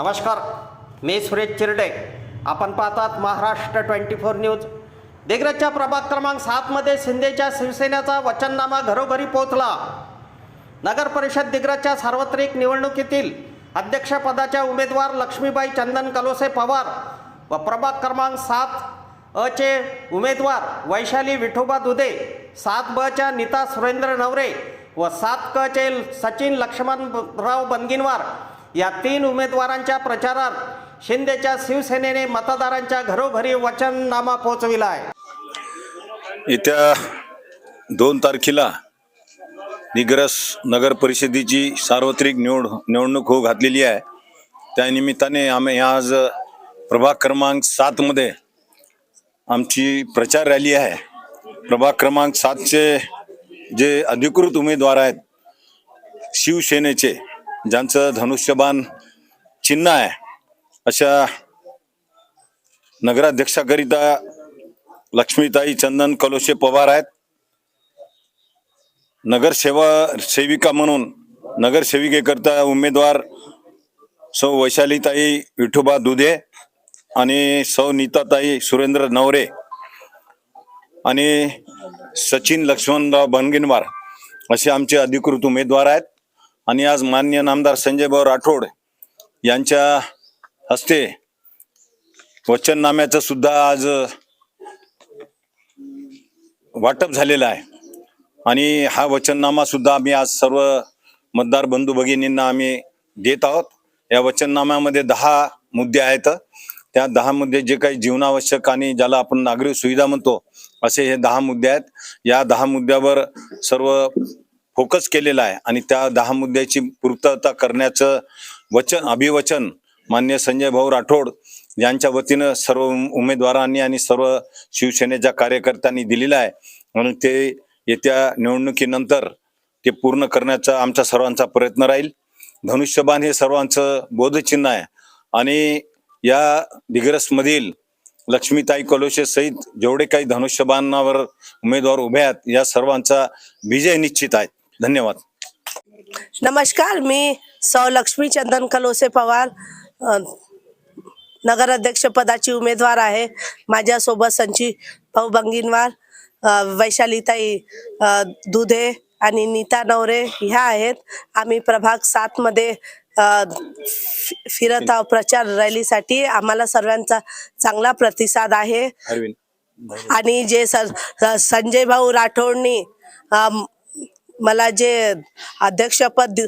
नमस्कार मी सुरेश चिरडे. आपण पाहतात महाराष्ट्र ट्वेंटी फोर न्यूज. दिग्रजच्या प्रभाग क्रमांक सातमध्ये शिंदेच्या शिवसेनेचा वचननामा घरोघरी पोहोचला. नगर परिषद दिग्रजच्या सार्वत्रिक निवडणुकीतील अध्यक्षपदाच्या उमेदवार लक्ष्मीबाई चंदन कलोसे पवार व प्रभाग क्रमांक सात अचे उमेदवार वैशाली विठोबा दुधे सात बच्या नीता सुरेंद्र नवरे व सात क चे सचिन लक्ष्मणराव बनगिनवार या तीन उमेदवारांच्या प्रचारात शिंदेच्या शिवसेनेने मतदारांच्या घरोघरी वचननामा पोहोचविला आहे येत्या दोन तारखेला निग्रस नगर परिषदेची सार्वत्रिक निवड निवडणूक होऊ घातलेली आहे. त्यानिमित्ताने आम्ही आज प्रभाग क्रमांक सातमध्ये आमची प्रचार रॅली आहे. प्रभाग क्रमांक सातचे जे अधिकृत उमेदवार आहेत शिवसेनेचे ज्यांचं धनुष्यबाण चिन्ह आहे अशा नगराध्यक्षाकरिता लक्ष्मीताई चंदन कलोशे पवार आहेत. नगरसेवा सेविका म्हणून नगरसेविकेकरता उमेदवार सौ वैशालीताई विठोबा दुधे आणि सौ नीताताई सुरेंद्र नवरे आणि सचिन लक्ष्मणराव बनगिनवार असे आमचे अधिकृत उमेदवार आहेत. आणि आज मान्य नामदार संजयभाऊ राठोड यांच्या हस्ते वचननाम्याचं सुद्धा आज वाटप झालेलं आहे. आणि हा वचननामा सुद्धा आम्ही आज सर्व मतदार बंधू भगिनींना आम्ही देत आहोत. या वचननाम्यामध्ये दहा मुद्दे आहेत. त्या दहा मुद्दे जे काही जीवनावश्यक आणि ज्याला आपण नागरिक सुविधा म्हणतो असे हे दहा मुद्दे आहेत. या दहा मुद्द्यावर सर्व फोकस केलेला आहे. आणि त्या दहा मुद्द्याची पूर्तता करण्याचं वचन अभिवचन मान्य संजय भाऊ राठोड यांच्या वतीनं सर्व उमेदवारांनी आणि सर्व शिवसेनेच्या कार्यकर्त्यांनी दिलेलं आहे. म्हणून ते येत्या निवडणुकीनंतर ते पूर्ण करण्याचा आमचा सर्वांचा प्रयत्न राहील. धनुष्यबाण हे सर्वांचं बोधचिन्ह आहे. आणि या दिग्रसमधील लक्ष्मीताई कलोशे सहित जेवढे काही धनुष्यबाणावर उमेदवार उभे आहेत या सर्वांचा विजय निश्चित आहे. धन्यवाद. नमस्कार मी सौ लक्ष्मी चंदन कलोसे पवार नगराध्यक्ष पदाची उमेदवार आहे. माझ्यासोबत संची भाऊ बंगिनवार वैशालीताई दुधे आणि नीता नवरे ह्या आहेत. आम्ही प्रभाग सातमध्ये फिरत आहोत प्रचार रॅलीसाठी. आम्हाला सर्वांचा चांगला प्रतिसाद आहे. आणि जे सर संजय भाऊ राठोडनी मला जे अध्यक्षपद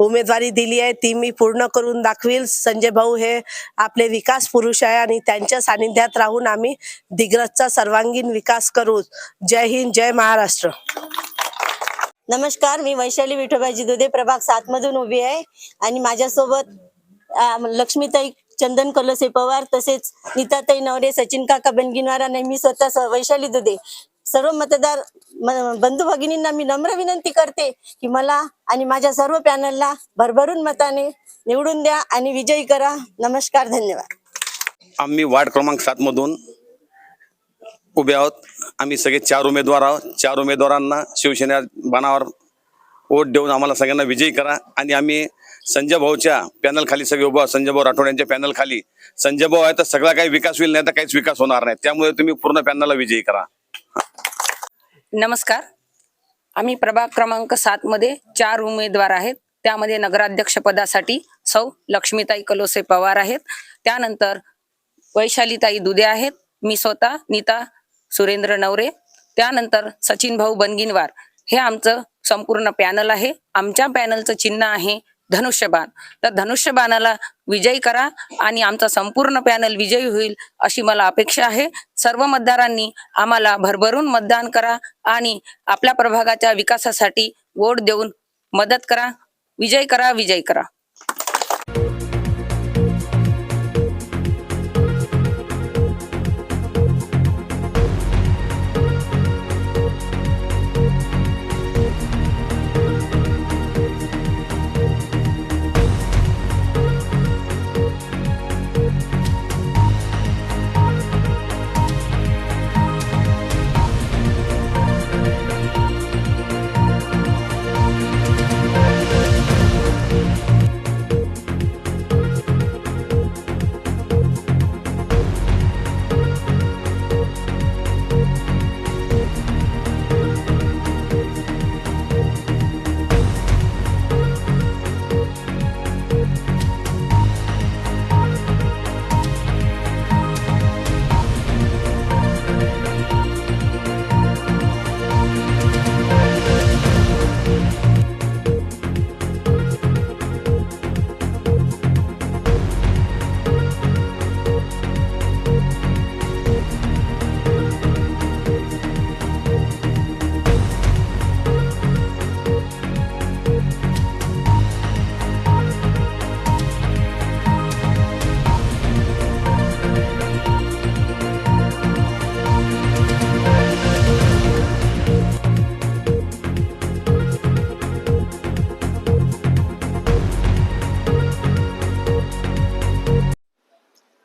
उमेदवारी दिली आहे ती मी पूर्ण करून दाखवील. संजय भाऊ हे आपले विकास पुरुष आहे आणि त्यांच्या सानिध्यात राहून आम्ही दिग्रजचा सर्वांगीण विकास करू. जय हिंद जय महाराष्ट्र. नमस्कार मी वैशाली विठोबाजी दुधे प्रभाग सात मधून उभी आहे. आणि माझ्यासोबत लक्ष्मीताई चंदन कलसे पवार तसेच नीताताई नवरे सचिन काका बनगिनवार आणि मी स्वतः वैशाली दुधे. सर्व मतदार बंधू भगिनींना मी नम्र विनंती करते की मला आणि माझ्या सर्व पॅनलला भरभरून मताने निवडून द्या आणि विजयी करा. नमस्कार धन्यवाद. आम्ही वार्ड क्रमांक सात मधून उभे आहोत. आम्ही सगळे चार उमेदवार आहोत. चार उमेदवारांना शिवसेना बाणावर वोट देऊन आम्हाला सगळ्यांना विजयी करा. आणि आम्ही संजय भाऊच्या पॅनल खाली सगळे उभा संजय भाऊ राठोड यांच्या पॅनल खाली संजय भाऊ आहे तर सगळा काही विकास होईल नाही तर काहीच विकास होणार नाही. त्यामुळे तुम्ही पूर्ण पॅनलला विजयी करा. नमस्कार. आम्ही प्रभाग क्रमांक सात मध्ये चार उमेदवार आहेत. त्यामध्ये नगराध्यक्ष पदासाठी सौ लक्ष्मीताई कलोसे पवार आहेत. त्यानंतर वैशालीताई दुधे आहेत. मी स्वतः नीता सुरेंद्र नवरे. त्यानंतर सचिन भाऊ बनगिनवार हे आमचं संपूर्ण पॅनल आहे. आमच्या पॅनलचं चिन्ह आहे धनुष्यबाण. तर धनुष्यबाणाला विजयी करा आणि आमचा संपूर्ण पॅनल विजयी होईल अशी मला अपेक्षा आहे. सर्व मतदारांनी आम्हाला भरभरून मतदान करा आणि आपल्या प्रभागाच्या विकासासाठी वोट देऊन मदत करा. विजय करा विजय करा.